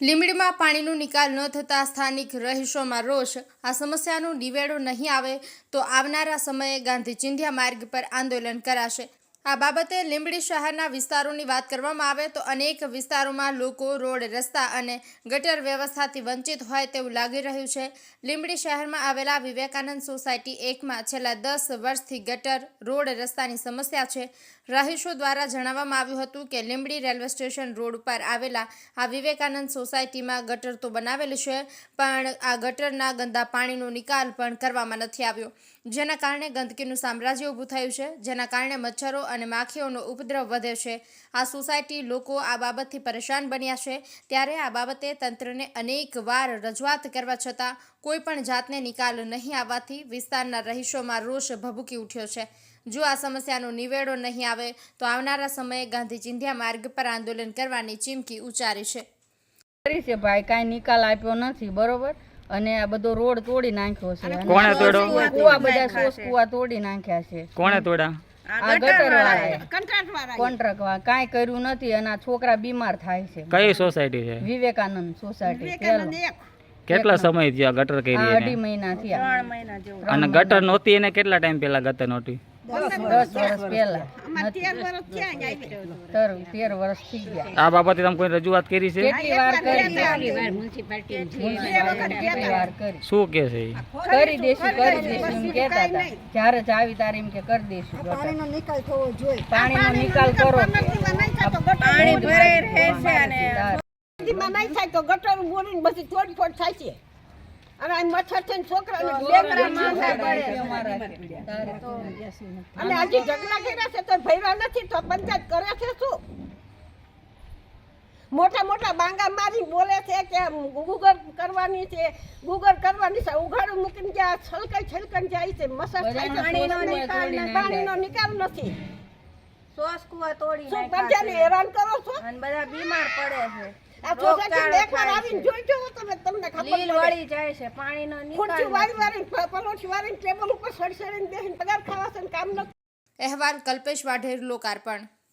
લીંબડીમાં પાણીનો નિકાલ ન થતા સ્થાનિક રહીશોમાં રોષ. આ સમસ્યાનો નિવેડો નહીં આવે તો આવનારા સમયે ગાંધી ચિંધ્યા માર્ગ પર આંદોલન કરાશે. આ બાબતે લીંબડી શહેરના વિસ્તારોની વાત કરવામાં આવે તો અનેક વિસ્તારોમાં લોકો રોડ, રસ્તા અને ગટર વ્યવસ્થાથી વંચિત હોય તેવું લાગી રહ્યું છે. લીંબડી શહેરમાં આવેલા વિવેકાનંદ સોસાયટી એકમાં છેલ્લા દસ વર્ષથી ગટર, રોડ રસ્તાની સમસ્યા છે. રહીશો દ્વારા જણાવવામાં આવ્યું હતું કે લીંબડી રેલવે સ્ટેશન રોડ ઉપર આવેલા આ વિવેકાનંદ સોસાયટીમાં ગટર તો બનાવેલ છે, પણ આ ગટરના ગંદા પાણીનો નિકાલ પણ કરવામાં નથી આવ્યો. જેના કારણે ગંદકીનું સામ્રાજ્ય ઊભું થયું છે. જેના કારણે મચ્છરો અને માખીઓનો ઉપદ્રવ વધે છે. આ સોસાયટી લોકો આ બાબતથી પરેશાન બન્યા છે. ત્યારે આ બાબતે તંત્રને અનેક વાર રજૂઆત કરવા છતાં કોઈ પણ જાતને નિકાલ નહીં આવવાથી વિસ્તારના રહીશોમાં રોષ ભભૂકી ઉઠ્યો છે. જો આ સમસ્યાનો નિવેડો નહીં આવે તો આવનારા સમયે ગાંધી ચિંધ્યા માર્ગ પર આંદોલન કરવાની ચીમકી ઉચ્ચારી છે. કરી છે ભાઈ કાંઈ નિકાલ આપ્યો નથી બરોબર? અને આ બધો રોડ તોડી નાખ્યો છે. કોણે તોડ્યો? કુવા- બધા સોસ કુવા તોડી નાખ્યા છે. કોણે તોડ્યા? કોન્ટ્રાક્ટ કાંઈ કર્યું નથી અને આ છોકરા બીમાર થાય છે. કઈ સોસાયટી છે? વિવેકાનંદ સોસાયટી કેટલા સમય થયા ગટર કરી અઢી મહિના થયા. અને ગટર નહોતી એને કેટલા ટાઈમ પહેલા ગટર નહોતી? દસ વર્ષ પહેલા. તર તેર વર્ષ થઈ ગયા. આ બાબતે તમે કોઈ રજૂઆત કરી છે? શું કે છે? કરી દેશું કરી દેશું એમ કહેતા હતા. જ્યારે જ આવી તારે એમ કે કરી દેશું. ગટર. પાણીનો નિકાલ કરો પાણી ભરાઈ રહે છે અને તારે. નહીં થાય તો ગટર બોરીને બધી તોડફોડ થાય છે. અને આ મચ્છર છોકરાને પડે. અને હજી કર્યા છે તો ભર્યા નથી તો પંચાયત કરે છે શું? મોટા મોટા બાંગા મારી બોલે છે કે ગુગર કરવાની છે ગુગર કરવાની છે ઉઘાડું મૂકીને જ્યાં છલકાઈ છલકાઈ જાય છે મસાજ થાય છે પાણીનો નિકાલ તોડી પાણીનો નિકાલ નથી. સોસ કુવા તોડી નાખ્યા છે. હેરાન કરો છો? અને બધા બીમાર પડે છે. આ છોકરા દેખાડ આવીને છે. લીલ વળી જાય છે પાણીનો નિકાલ વાળી વાળી પલોઠી વાળી ટેબલ ઉપર સડી સડીને બેસીને પગાર ખાવા છે ને કામ નથી અહેવાલ કલ્પેશ વાઢેર લોકાર્પણ